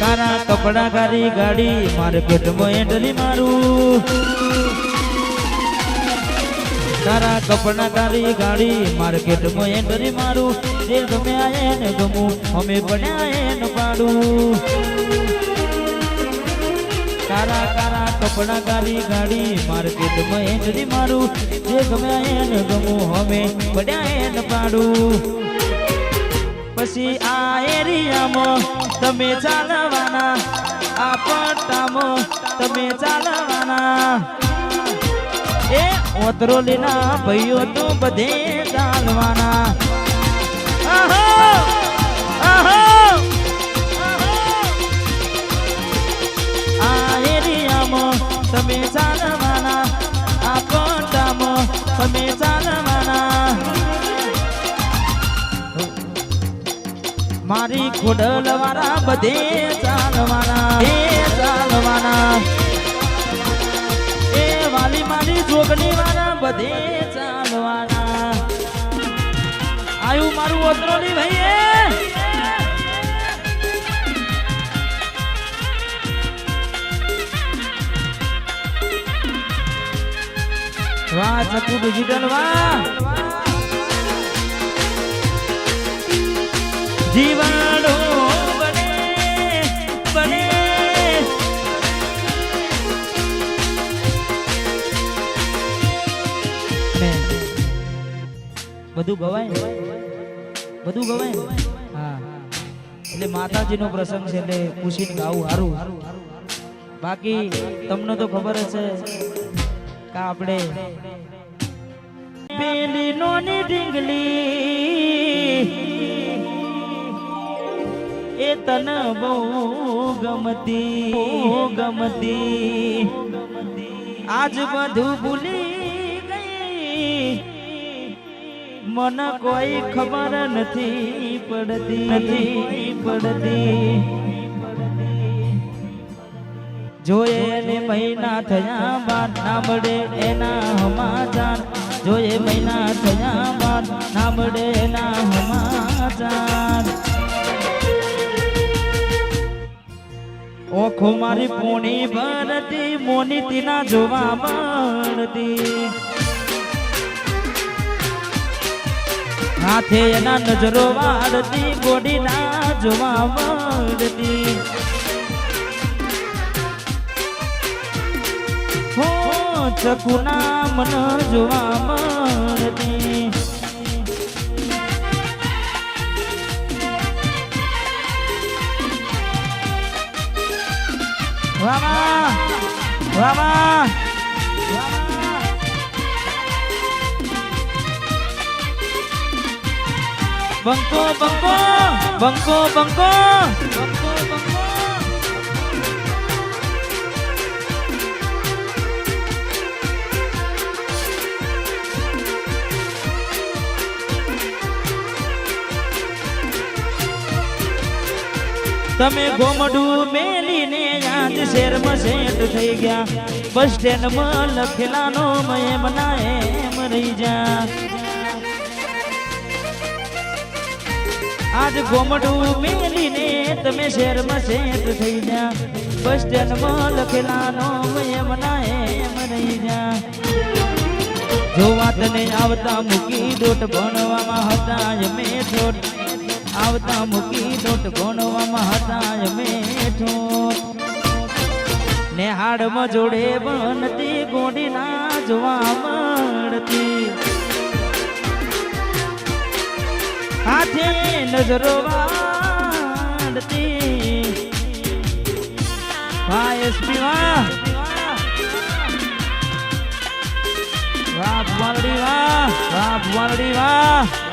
કારા કપડા કારી ગાડી મારે પેટમાં એન્ડલી મારું. તારા કપડા કારી ગાડી, માર્કેટમાં એન્ટ્રી મારું. જે ગમે આયે ને ગમું, અમે બન્યા એને પાડું. કારા કારા કપડા કારી ગાડી, માર્કેટમાં એન્ટ્રી મારું. જે ગમે આયે ને ગમું, અમે બન્યા એને પાડું. પછી આ એરિયામાં તમે ચાલવાના આ પટ્ટામો તમે ચાલવાના. એ ઓતરોલીના ભાઈઓ તો બધે ચાલવાના. મારી ખોડલ વાળા બધે ચાલવાના એ ચાલવાના એ વાલી મારી જોગણી વાળા બધે ચાલવાના આયુ મારું ઓતરોલી ભાઈ વાહ જીવાડો બને બને. બધું ગવાય બધું ગવાય હા. એટલે માતાજીનો પ્રસંગ છે એટલે પૂછીને ગાવું સારું બાકી તમને તો ખબર છે કે આપણે પેલી નોની ઢીંગલી એ તન બહુ ગમતી ગમતી. આજ બધું ભૂલી ગઈ. મન કોઈ ખબર નથી પડતી નથી પડતી. જોયે ને મહિના થયા બાદ ના મળે એના હમાચાર જોયે મહિના થયા બાદ ના મળે એના ઓખો મારી પૂણી ભરતી, મોની તીના જોવા મળતી. હાથે એના નજરો વાળતી બોડી ના જોવા મળતી. ચકુના મન જોવા મળતી. વામા વામા બંકો બંકો બંકો બંકો બંકો બંકો તમે ગોમડું મેલીને આજ શેરમાં સેટ થઈ ગયા. બસ સ્ટેન્ડમાં લખેલાનો મેં બનાય એમ રહી જા. આજ ગોમડું મેલીને તમે શેરમાં સેટ થઈ જા બસ સ્ટેન્ડમાં લખેલાનો મેં બનાય એમ રહી જા. જો વાતને આવતા મૂકી દોટ ભણવામાં હતા મેં ઠોઠ આવતા મૂકી દોટ ગોણવામાં હતા મેઠો. ને હાડમાં જોડે બનતી ગોડી ના જોવા મળતી. હાથે નજરો વાળતી. વાહ, એસપી વાપ ભુવાનડી વાહ. વાહ ભુવાનડી વાહ.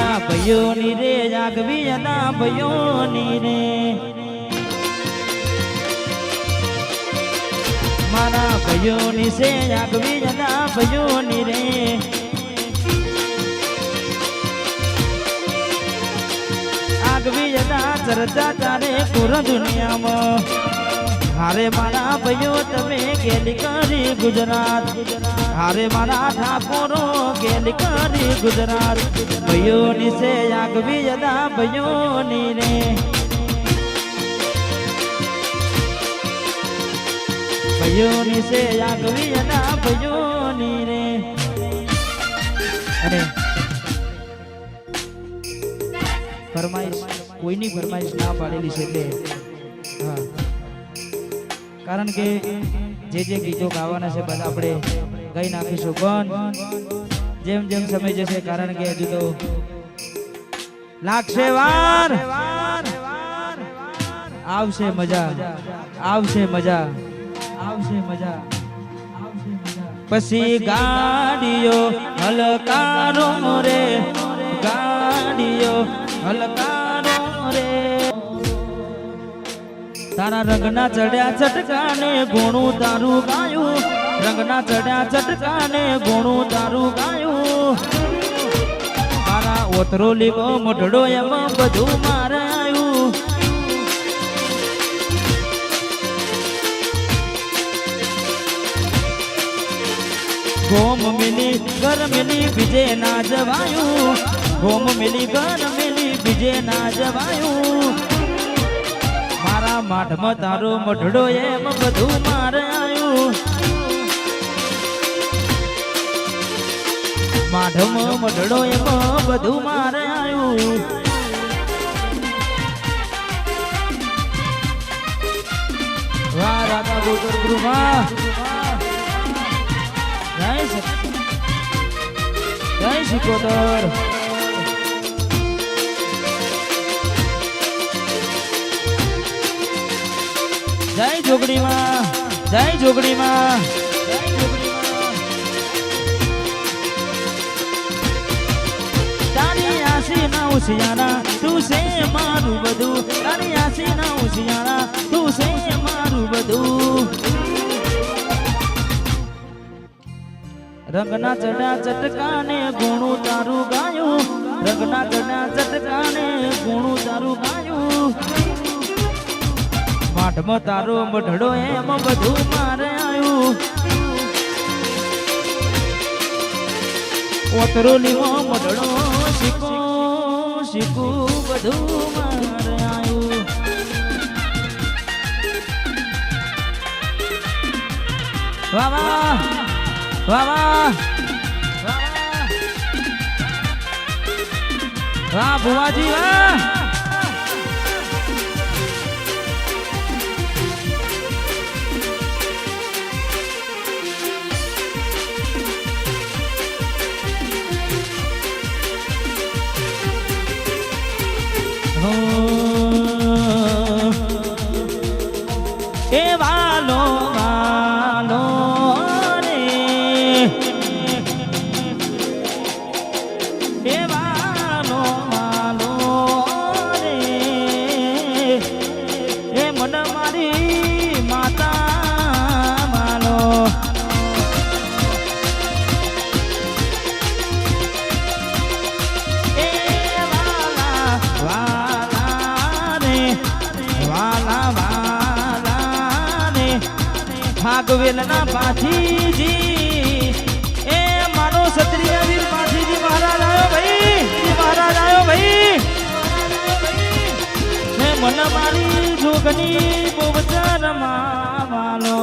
મારા ભાઈઓની રે, જાગવી હતા ભાઈઓની રે. મારા ભયોની છે આગવી જતા ભયોની રે. આગવી અદા ચર્ચા ચાલે પૂર દુનિયામાં. હારે મારા ભાઈઓ, તમે ગેલ કરી ગુજરાત? હારે મારા ઠાકોરો ગેલ કરી ગુજરાત? ભાઈઓની છે આગવી જતા ભાઈઓની રે. ભાઈઓની છે આગવી જતા ભાઈઓની રે. અરે. ફરમાઈશ, કોઈની ફરમાઈશ ના પાડેલી છે એટલે કારણ કે જે જે ગીતો ગાવાના છે બધા આપણે ગાઈ નાખીશું, પણ જેમ જેમ સમય જશે, કારણ કે હજુ તો લાગશે વાર. આવશે મજા આવશે મજા આવશે મજા પછી ગાડીઓ હલકારો રે, ગાડીઓ હલકારો રે. તારા રંગના ચડ્યા ચટકાને ઘોણું તારું ગાયું. રંગના ચડ્યા ચટકાને ઘોણું તારું ગાયું. મારા ઓથરો લીવો મોઢડો એમાં બધું મારે આવ્યું ગોમ મિલી ઘર મિલી બીજે ના જવાયું. ગોમ મિલી ઘર મિલી બીજે ના જવાયું. માઠમાં તારો મઢડો એમ બધું મારે આવ્યું માઢમાં મઢડો એમ બધું મારે આવ્યું રાધા ગોચર ગૃહમાં જય જય શિકોતર જય જોગડીમાં જય જોગડીમાં. જય જોગડીમાં તારી આસી ના ઉશિયારા તું છે મારું બધું. તારી આશી ના ઉશિયારા તું છે મારું બધું. રંગના ચડ્યા ચટકાને ગુણું તારું ગાયું. રંગના ચડ્યા ચટકાને ગુણું તારું ગાયું. માઠમાં તારો મઢડો એમ બધું મારે આવ્યું ઓતરો લીવો મઢડો શીખો, શીખું બધું મારે આવ્યું વાવા વાવા વાહ, ભુવાજી, વાહ. ભાગવેલના પાથીજી એ મારો ક્ષત્રિય વીર પાથીજી મહારાજ આવ્યો ભાઈ. મહારાજ આવ્યો ભાઈ. મન મારી જોગની બોવચર માલો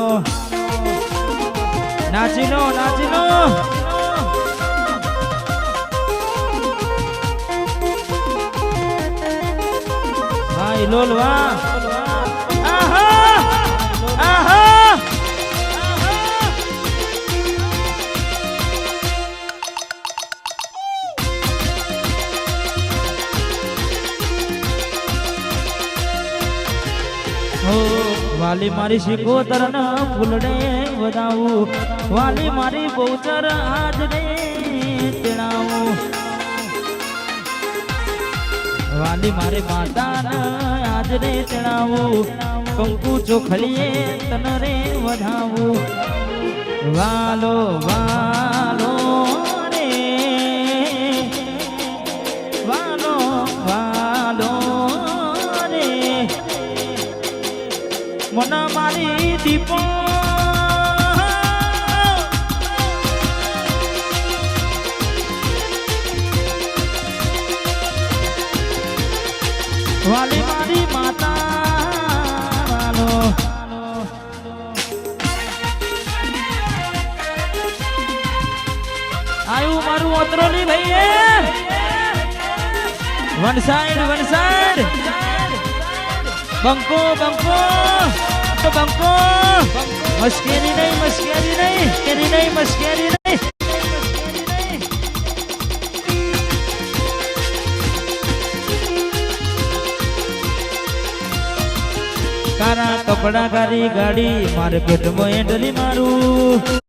નાચીનો નાચીનો. હા લો ભાઈ, લોલવા. આહા આહા! વાલી મારી શિકોતર ફૂલડે વધાવું. વાલી મારી બહુચર આજને તેડાવું. વાલી મારી માતાને આજને તેડાવું. કંકુ ચોખલીએ તન રે વધાવું. વાલો વાલો. વાલી મારી માતા વાલો. આયુ મારું ઓતરોલી ભાઈ વન સાઈડ વન સાઈડ બંકો બંકો. તો બંકો. મસ્કેરી નહીં મશ્કેરી નહીં મશ્કેરી નહીં. કારા કપડા કારી ગાડી મારે પેટમાં એંડલી મારું.